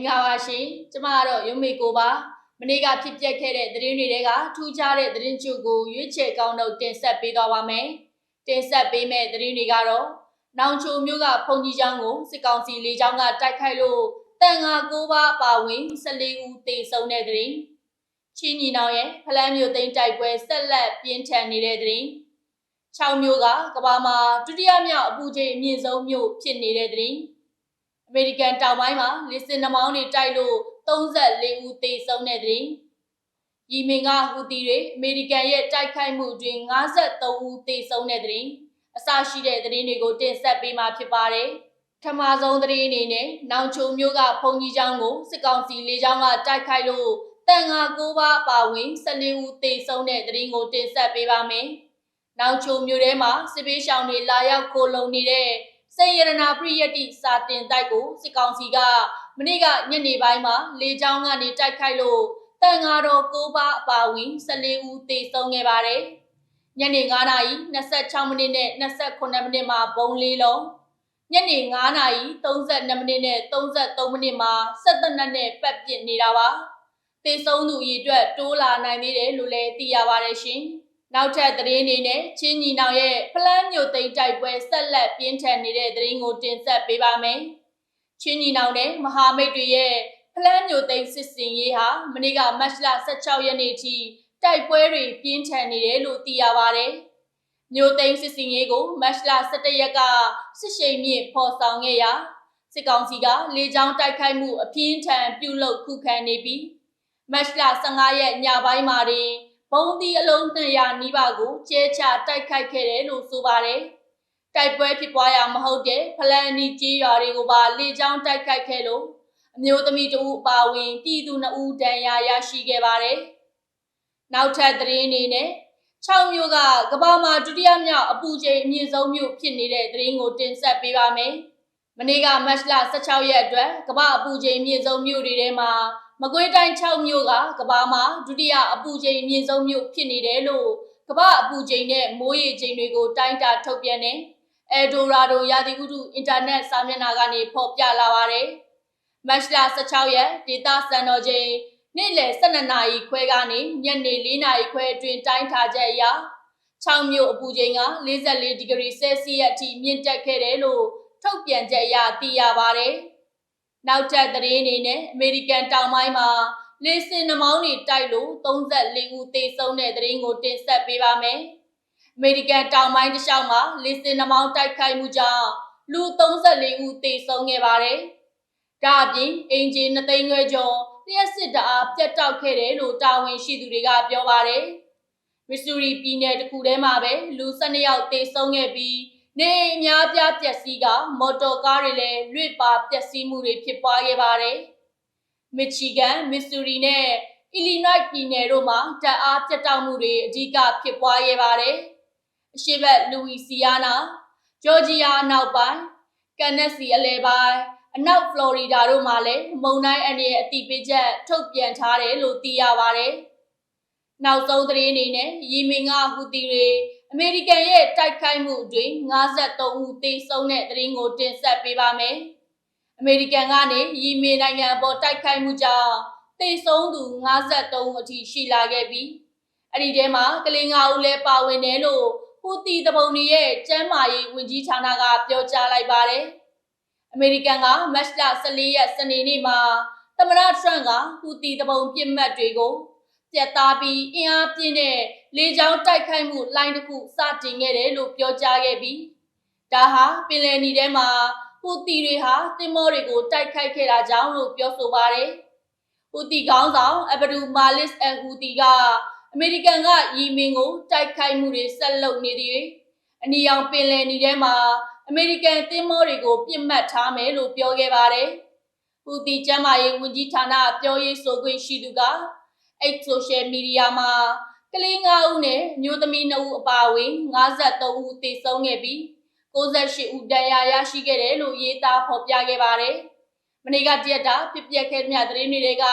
္ဂလာပါရှင်ကျမကတော့ရုံမေကိုပါမနေ့ကဖြစ်ပျက်ခဲ့တဲ့သတင်းတွေကထူးခြားတဲ့သတင်းချုပ်ကိုရွေးချယ်ကောင်းတော့တင်ဆက်ပေးသွားပါမယ်တင်ဆက်ပေးမဲ့သတင်းတွေကတော့နောင်ချိုမျိုးကဖုန်ကြီးချောင်းကိုစစ်ကောင်စီလေကြောင်းကတိုက်ခိုက်လို့တန်ငါ၉ပါးအပါဝင်14ဦးသေဆုံးတဲ့သတင်းချင်းညီနောင်ရဲ့ဖလန်းမျိုးသိန်းတိုက်ပွဲဆက်လက်ပြင်းထန်နေတဲ့သတင်း6မျိုးကကဘာမှာဒုတိယမြောက်အပူချိန်အမြင့်ဆုံးမြို့ဖြစ်နေတဲ့သတင်း အမေရိကန်တောင်ပိုင်းမှာလစ်စင်နှမောင်းတွေတိုက်လို့34ဦးသေဆုံးတဲ့သတင်းယီမင်ကဟူတီတွေအမေရိကန်ရဲ့တိုက်ခိုက်မှုတွင်53ဦးသေဆုံးတဲ့သတင်းအစရှိတဲ့သတင်းတွေကိုတင်ဆက်ပေးမှာဖြစ်ပါတယ်ထမဆုံးသတင်းအနေနဲ့နောင်ချုံမျိုးကဘုံကြီးချောင်းကိုစစ်ကောင်စီလေကြောင်းကတိုက်ခိုက်လို့တန်ငါ၉ပါးပါဝင်14ဦးသေဆုံးတဲ့သတင်းကိုတင်ဆက်ပေးပါမယ်။နောင်ချုံမျိုးထဲမှာစစ်ပေးရှောင်တွေလာရောက်ခိုလုံနေတဲ့ စေရနာပရိယတိစာတင်တိုက်ကိုစစ်ကောင်စီကမနေ့ကညနေပိုင်းမှာလေကြောင်းကနေတိုက်ခိုက်လို့တန်ငါတော်၉ပါးအပါဝင်14ဦးသေဆုံးခဲ့ပါတယ်။ညနေ9:26မိနစ်နဲ့28မိနစ်မှာဘုံလေးလုံးညနေ9နာရီ32မိနစ်နဲ့33မိနစ်မှာ17နက်နဲ့ပတ်ပစ်နေတာပါသေဆုံးသူအရေအတွက်တိုးလာနိုင်သေးတယ်လို့လည်းသိရပါတယ်ရှင် နောက်ထပ်သတင်းအနေနဲ့ချင်းညီနောင်ရဲ့ဖလန်းမြို့သိမ်းတိုက်ပွဲဆက်လက်ပြင်းထန်နေတဲ့သတင်းကိုတင်ဆက်ပေးပါမယ်ချင်းညီနောင်နဲ့မဟာမိတ်တွေရဲ့ဖလန်းမြို့သိမ်းစစ်စင်ရေးဟာမနေ့ကမတ်လ16ရက်နေ့ထိတိုက်ပွဲတွေပြင်းထန်နေတယ်လို့သိရပါတယ်။မြို့သိမ်းစစ်စင်ရေးကိုမတ်လ17ရက်ကစစ်ရှိန်မြင့်ဖော်ဆောင်ခဲ့ရာစစ်ကောင်စီကလေကြောင်းတိုက်ခိုက်မှုအပြင်းထန်ပြုလုပ်ခုခံနေပြီးမတ်လ15ရက်ညပိုင်းမှာတွင် ဘုံဒီအလုံး200နီးပါးကိုကျဲချတိုက်ခိုက်ခဲ့တယ်လို့ဆိုပါတယ်။တိုက်ပွဲဖြစ်ပွားရာမဟုတ်တဲ့ဖလန်နီကြီးရွာတွေကိုပါလေကြောင်းတိုက်ခိုက်ခဲ့လို့အမျိုးသမီးတဦးအပါအဝင်ပြည်သူ2ဦးဒဏ်ရာရရှိခဲ့ပါတယ်။နောက်ထပ်သတင်းအနေနဲ့6မြို့ကကဘာမှာဒုတိယမြောက်အပူချိန်အမြင့်ဆုံးမြို့ဖြစ်နေတဲ့သတင်းကိုတင်ဆက်ပေးပါမယ်။မနေ့ကမတ်လ16ရက်အတွက်ကဘာအပူချိန်အမြင့်ဆုံးမြို့တွေထဲမှာ မကွေးတိုင်း6မြို့ကကဘာမှာဒုတိယအပူချိန်အမြင့်ဆုံးမြို့ဖြစ်နေတယ်လို့ကဘာအပူချိန်နဲ့မိုးရေချိန်တွေကိုတိုင်းတာထုတ်ပြန်နေအဲဒိုရာဒိုရာသီဥတုအင်တာနက်စာမျက်နှာကနေဖော်ပြလာပါတယ်။မတ်လ16ရက်ဒေတာစံတော်ချိန်နေ့လယ်12နာရီခွဲကနေညနေ4နာရီခွဲအတွင်းတိုင်းထားချက်အရ6မြို့အပူချိန်က44ဒီဂရီဆဲဆီယပ်အထိမြင့်တက်ခဲ့တယ်လို့ထုတ်ပြန်ချက်အရသိရပါတယ်။ နောက်ထပ်သတင်းအနေနဲ့အမေရိကန်တောင်ပိုင်းမှာလေဆင်နှမောင်းတွေတိုက်လို့34ဦးသေဆုံးတဲ့သတင်းကိုတင်ဆက်ပေးပါမယ်။အမေရိကန်တောင်ပိုင်းတစ်လျှောက်မှာလေဆင်နှမောင်းတိုက်ခိုက်မှုကြောင့်လူ34ဦးသေဆုံးခဲ့ပါတယ်။ဒါအပြင်အင်ဂျင်2သိန်းခွဲကျော်လျှက်စစ်တအားပြတ်တောက်ခဲ့တယ်လို့တာဝန်ရှိသူတွေကပြောပါတယ်။မစ်ဆူရီပြည်နယ်တစ်ခုထဲမှာပဲလူ12ယောက်သေဆုံးခဲ့ပြီး နေအများပြားပျက်စီးကမော်တော်ကားတွေလည်းလွင့်ပါပျက်စီးမှုတွေဖြစ်ပွားခဲ့ပါတယ်။မစ်ချီဂန်မစ်ဆူရီနဲ့အီလီနွိုက်ပြည်နယ်တို့မှာတအားပြတ်တောက်မှုတွေအဓိကဖြစ်ပွားခဲ့ပါတယ်။အရှေ့ဘက်လူဝီစီယာနာဂျော်ဂျီယာအနောက်ပိုင်းကန်နက်စီအလဲပိုင်းအနောက်ဖလော်ရီဒါတို့မှာလည်းမုန်တိုင်းအနေနဲ့အတိပေးချက်ထုတ်ပြန်ထားတယ်လို့သိရပါတယ်။နောက်ဆုံးသတင်းအနေနဲ့ယီမင်ကဟူတီတွေ အမေရိကန်ရဲ့တိုက်ခိုက်မှုအတွင်း53ဦးသေဆုံးတဲ့သတင်းကိုတင်ဆက်ပေးပါမယ်။အမေရိကန်ကနေယီမင်နိုင်ငံပေါ်တိုက်ခိုက်မှုကြောင့်သေဆုံးသူ53ဦးအထိရှိလာခဲ့ပြီးအဲ့ဒီထဲမှာကလေး9ဦးလည်းပါဝင်တယ်လို့ဟူတီတပုံတွေရဲ့ကျမ်းမာရေးဝန်ကြီးဌာနကပြောကြားလိုက်ပါတယ်။အမေရိကန်ကမတ်လ14ရက်စနေနေ့မှာသမ္မတထရန့်ကဟူတီတပုံပြစ်မှတ်တွေကို ပြတ်သားပြီးအင်အားပြင်းတဲ့လေကြောင်းတိုက်ခိုက်မှုလိုင်းတစ်ခုစတင်ခဲ့တယ်လို့ပြောကြားခဲ့ပြီးဒါဟာပင်လယ်နီထဲမှာဟူတီတွေဟာတင်မောတွေကိုတိုက်ခိုက်ခဲ့တာကြောင့်လို့ပြောဆိုပါတယ်။ဟူတီခေါင်းဆောင်အဘဒူမာလစ်အန်ဟူတီကအမေရိကန်ကယီမင်ကိုတိုက်ခိုက်မှုတွေဆက်လုပ်နေသည်အနီရောင်ပင်လယ်နီထဲမှာအမေရိကန်သင်းမောတွေကိုပြစ်မှတ်ထားမယ်လို့ပြောခဲ့ပါတယ်။ဟူတီကျမ်းမာရေးဝန်ကြီးဌာနပြောရေးဆိုခွင့်ရှိသူက အဲ့ဆိုရှယ်မီဒီယာမှာကလေး9ဦးနဲ့မျိုးသမီး2ဦးအပါအဝင်53ဦးသေဆုံးခဲ့ပြီး68ဦးဒဏ်ရာရရှိခဲ့တယ်လို့ရေးသားဖော်ပြခဲ့ပါတယ်။မနေ့ကတရက်တာဖြစ်ပျက်ခဲ့တဲ့သတင်းတွေက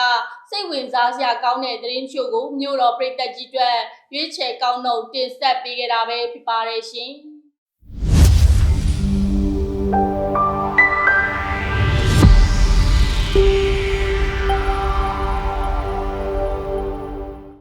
စိတ်ဝင်စားစရာကောင်းတဲ့သတင်းချို့ကိုမြို့တော်ပြည်သက်ကြီးအတွက်ရွေးချယ်ကောင်းတော့တင်ဆက်ပေးခဲ့တာပဲဖြစ်ပါတယ်ရှင်။